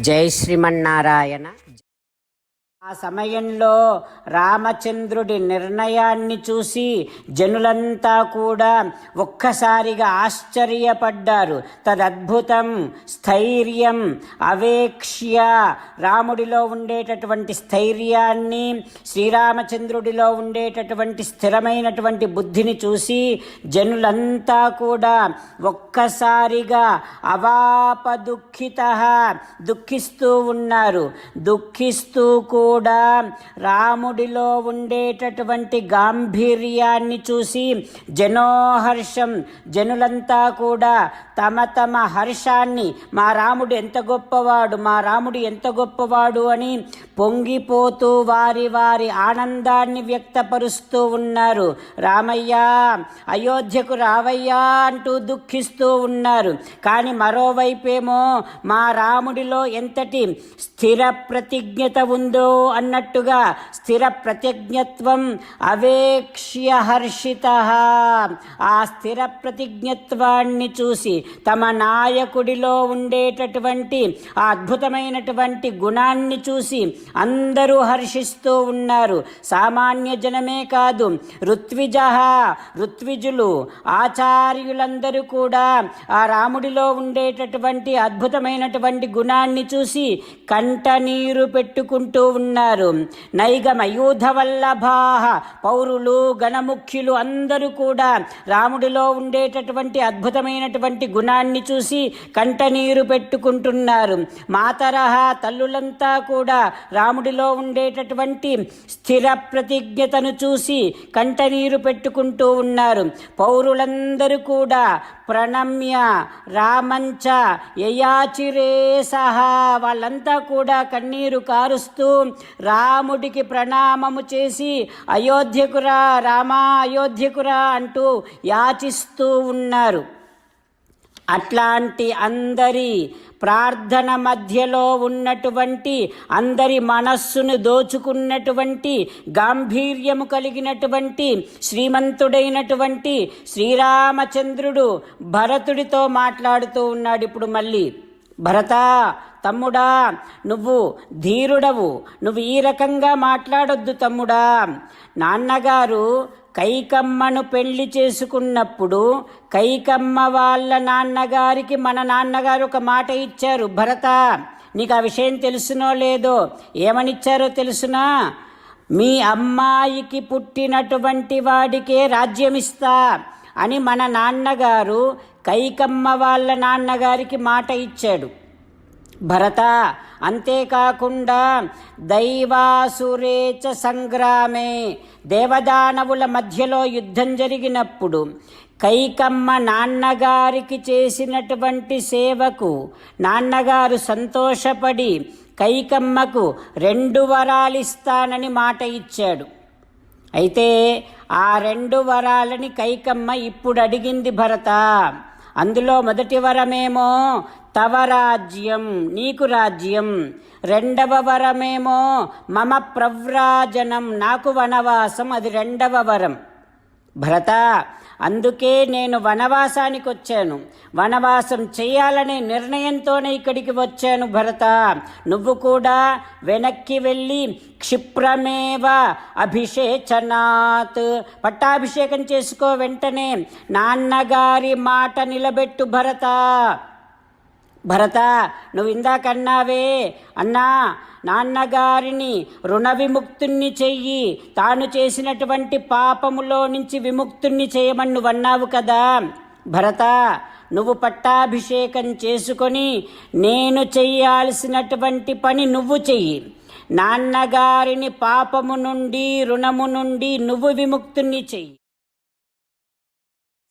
జై శ్రీమన్నారాయణ ఆ సమయంలో రామచంద్రుడి నిర్ణయాన్ని చూసి జనులంతా కూడా ఒక్కసారిగా ఆశ్చర్యపడ్డారు. తదద్భుతం స్థైర్యం అవేక్ష్య. రాముడిలో ఉండేటటువంటి స్థైర్యాన్ని శ్రీరామచంద్రుడిలో ఉండేటటువంటి స్థిరమైనటువంటి బుద్ధిని చూసి జనులంతా కూడా ఒక్కసారిగా అవాప దుఃఖిత దుఃఖిస్తూ ఉన్నారు. దుఃఖిస్తూ కూడా కూడా రాముడిలో ఉండేటటువంటి గాంభీర్యాన్ని చూసి జనోహర్షం జనులంతా కూడా తమ తమ హర్షాన్ని మా రాముడు ఎంత గొప్పవాడు మా రాముడు ఎంత గొప్పవాడు అని పొంగిపోతూ వారి వారి ఆనందాన్ని వ్యక్తపరుస్తూ ఉన్నారు. రామయ్య అయోధ్యకు రావయ్యా అంటూ దుఃఖిస్తూ ఉన్నారు. కానీ మరోవైపేమో మా రాముడిలో ఎంతటి స్థిర ప్రతిజ్ఞత ఉందో అన్నట్టుగా స్థిర ప్రతిజ్ఞత్వం అవేక్ష్య హర్షిత. ఆ స్థిర ప్రతిజ్ఞత్వాన్ని చూసి తమ నాయకుడిలో ఉండేటటువంటి ఆ అద్భుతమైనటువంటి గుణాన్ని చూసి అందరూ హర్షిస్తూ ఉన్నారు. సామాన్య జనమే కాదు ఋత్విజ ఋత్విజులు ఆచార్యులందరూ కూడా ఆ రాముడిలో ఉండేటటువంటి అద్భుతమైనటువంటి గుణాన్ని చూసి కంట నీరు పెట్టుకుంటూ ఉన్నారు. ఉన్నారు నైగమయూధ వల్లభాహ పౌరులు గణముఖ్యులు అందరూ కూడా రాముడిలో ఉండేటటువంటి అద్భుతమైనటువంటి గుణాన్ని చూసి కంటనీరు పెట్టుకుంటున్నారు. మాతరహ తల్లులంతా కూడా రాముడిలో ఉండేటటువంటి స్థిర ప్రతిజ్ఞతను చూసి కంటనీరు పెట్టుకుంటూ ఉన్నారు. పౌరులందరూ కూడా ప్రణమ్య రామంచ యయాచిరే సహా. వాళ్ళంతా కూడా కన్నీరు కారుస్తూ రాముడికి ప్రణామము చేసి అయోధ్యకురా రామా అయోధ్యకురా అంటూ యాచిస్తూ ఉన్నారు. అట్లాంటి అందరి ప్రార్థన మధ్యలో ఉన్నటువంటి అందరి మనస్సును దోచుకున్నటువంటి గాంభీర్యము కలిగినటువంటి శ్రీమంతుడైనటువంటి శ్రీరామచంద్రుడు భరతుడితో మాట్లాడుతూ ఉన్నాడు ఇప్పుడు మళ్ళీ. భరత తమ్ముడా నువ్వు ధీరుడవు. నువ్వు ఈ రకంగా మాట్లాడొద్దు తమ్ముడా. నాన్నగారు కైకమ్మను పెళ్ళి చేసుకున్నప్పుడు కైకమ్మ వాళ్ళ నాన్నగారికి మన నాన్నగారు ఒక మాట ఇచ్చారు. భరత నీకు ఆ విషయం తెలుసునో లేదో ఏమనిచ్చారో తెలుసునా? మీ అమ్మాయికి పుట్టినటువంటి వాడికే రాజ్యమిస్తా అని మన నాన్నగారు కైకమ్మ వాళ్ళ నాన్నగారికి మాట ఇచ్చాడు. భరత అంతేకాకుండా దైవాసురేచ సంగ్రామే. దేవదానవుల మధ్యలో యుద్ధం జరిగినప్పుడు కైకమ్మ నాన్నగారికి చేసినటువంటి సేవకు నాన్నగారు సంతోషపడి కైకమ్మకు రెండు వరాలిస్తానని మాట ఇచ్చాడు. అయితే ఆ రెండు వరాలని కైకమ్మ ఇప్పుడు అడిగింది భరత. అందులో మొదటి వరమేమో తవ రాజ్యం నీకు రాజ్యం. రెండవ వరమేమో మమ ప్రవ్రాజనం నాకు వనవాసం అది రెండవ వరం. భరత అందుకే నేను వనవాసానికి వచ్చాను. వనవాసం చేయాలనే నిర్ణయంతోనే ఇక్కడికి వచ్చాను భరత. నువ్వు కూడా వెనక్కి వెళ్ళి క్షిప్రమేవ అభిషేచనాత్. పట్టాభిషేకం చేసుకో వెంటనే నాన్నగారి మాట నిలబెట్టు భరత. భరత నువ్వు ఇందాకన్నావే అన్నా నాన్నగారిని రుణ విముక్తుణ్ణి చెయ్యి. తాను చేసినటువంటి పాపములో నుంచి విముక్తుణ్ణి చేయమని నువ్వన్నావు కదా. భరత నువ్వు పట్టాభిషేకం చేసుకొని నేను చెయ్యాల్సినటువంటి పని నువ్వు చెయ్యి. నాన్నగారిని పాపము నుండి రుణము నుండి నువ్వు విముక్తుణ్ణి చెయ్యి.